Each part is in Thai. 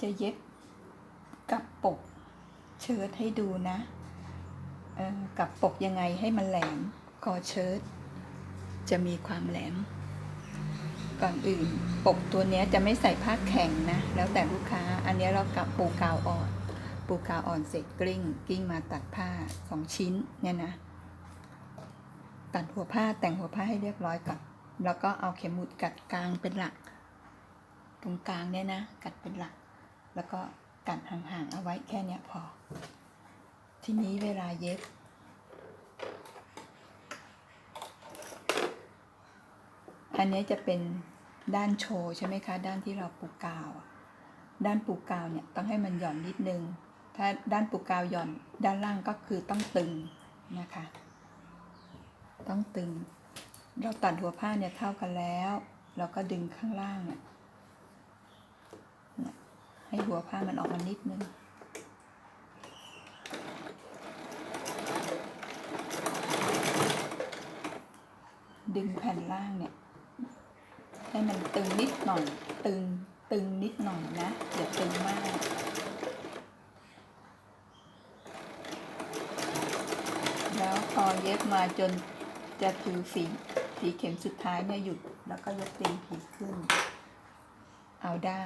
จะเย็บกับปกเชิ้ตให้ดูนะกับปกยังไงให้มันแหลมคอเชิ้ตจะมีความแหลม ก่อนอื่นปกตัวนี้จะไม่ใส่ผ้าแข็งนะ แล้วแต่ลูกค้าอันนี้เรากับปูกาวอ่อน ปูกาวอ่อนเสร็จกลิ้งกลิ้งมาตัดผ้าสองชิ้นเนี่ยนะ ตัดหัวผ้าแต่งหัวผ้าให้เรียบร้อยก่อนแล้วก็เอาเข็มหมุดกัดกลางเป็นหลัก ตรงกลางเนี่ยนะ กัดเป็นหลัก แล้วก็กัดห่างๆเอาไว้แค่เนี้ยพอ ทีนี้เวลาเย็บ อันนี้จะเป็นด้านโชว์ใช่ไหมคะ ด้านที่เราปูกาว ด้านปูกาวเนี่ยต้องให้มันหย่อนนิดนึง ถ้าด้านปูกาวหย่อนด้านล่างก็คือต้องตึงนะคะ ต้องตึง เราตัดหัวผ้าเนี่ยเท่ากันแล้ว เราก็ดึงข้างล่างเนี่ย ให้หัวผ้ามันออกมานิดนึงดึงแผ่นล่างเนี่ย ให้มันตึงนิดหน่อย ตึงตึงนิดหน่อยนะอย่าตึงมาก แล้วพอเย็บมาจนจะถือฝีฝีเข็มสุดท้ายเนี่ยหยุดแล้วก็ยกตีนผีขึ้น เอาได้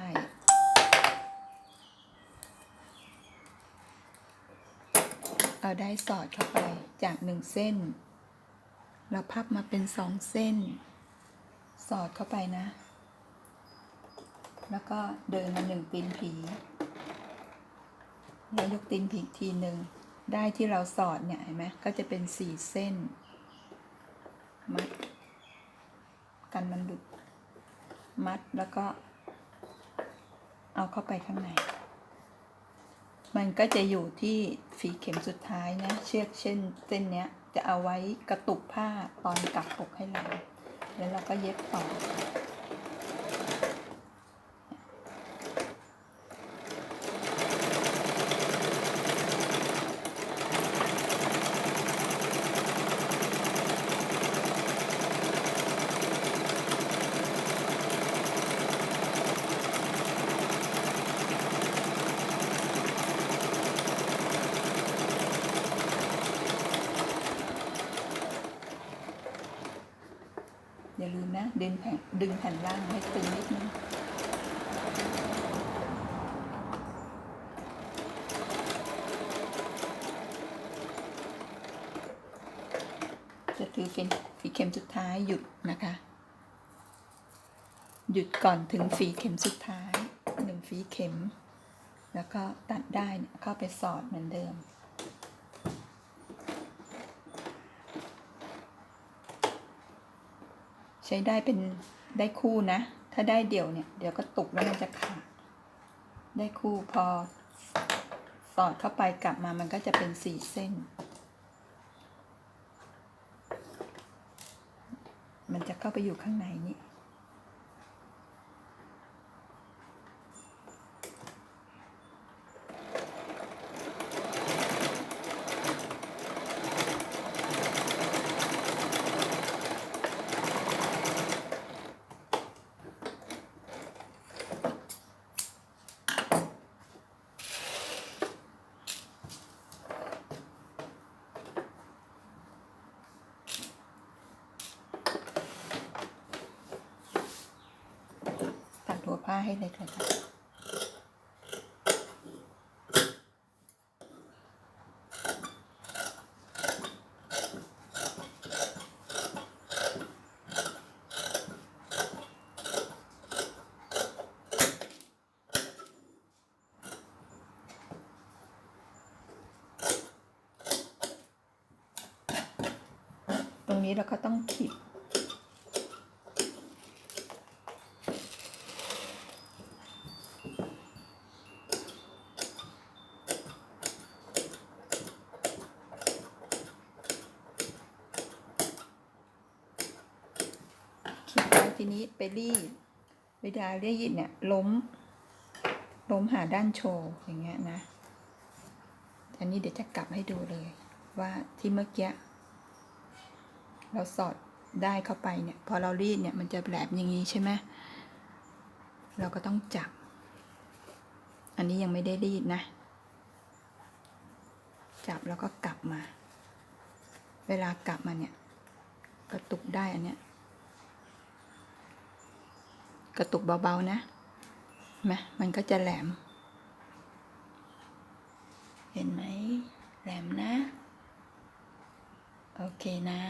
เอาได้สอดเข้าไปจากหนึ่งเส้น เราพับมาเป็นสองเส้น สอดเข้าไปนะ แล้วก็เดินมาหนึ่งตีนผีแล้วยกตีนผีทีหนึ่งได้ที่เราสอดเนี่ยเห็นไหมก็จะเป็นสี่เส้น มัด กันมันหลุด มัดแล้วก็ เอาเข้าไปข้างใน มันก็จะอยู่ที่ฝีเข็มสุดท้ายนะ เชือกเช่นเส้นเนี้ยจะเอาไว้กระตุกผ้าตอนกลับปกให้เรา แล้วเราก็เย็บต่อ ดึงแผ่นดึงแผ่นล่างให้ตึงนิดนึงจะถือเป็นฝีเข็มสุดท้ายหยุดนะคะ หยุดก่อนถึงฝีเข็มสุดท้ายหนึ่งฝีเข็ม แล้วก็ตัดได้เนี่ยเข้าไปสอดเหมือนเดิม ช้ได้เป็นได้คู่นะ ถ้าได้เดี่ยวเนี่ย เดี๋ยวก็ตุกแล้วมันจะขาด ได้คู่พอ สอดเข้าไปกลับมามันก็จะเป็นสี่เส้น มันจะเข้าไปอยู่ข้างในนี้ ผ้าให้เลยค่ะตรงนี้เราก็ต้องขีด ทีนี้ไปรีดเวลาเรียดเนี่ยล้ม ล้มหาด้านโชว์อย่างเงี้ยนะ อันนี้เดี๋ยวจะกลับให้ดูเลย ว่าที่เมื่อกี้เราสอดได้เข้าไปเนี่ย พอเรารีดเนี่ยมันจะแหลมอย่างนี้ใช่ไหมเราก็ต้องจับ อันนี้ยังไม่ได้รีดนะ จับแล้วก็กลับมา เวลากลับมาเนี่ย กระตุกได้อันเนี้ย กระตุกเบาๆนะเห็นไหมมันก็จะแหลม เห็นไหมแหลมนะ โอเคนะ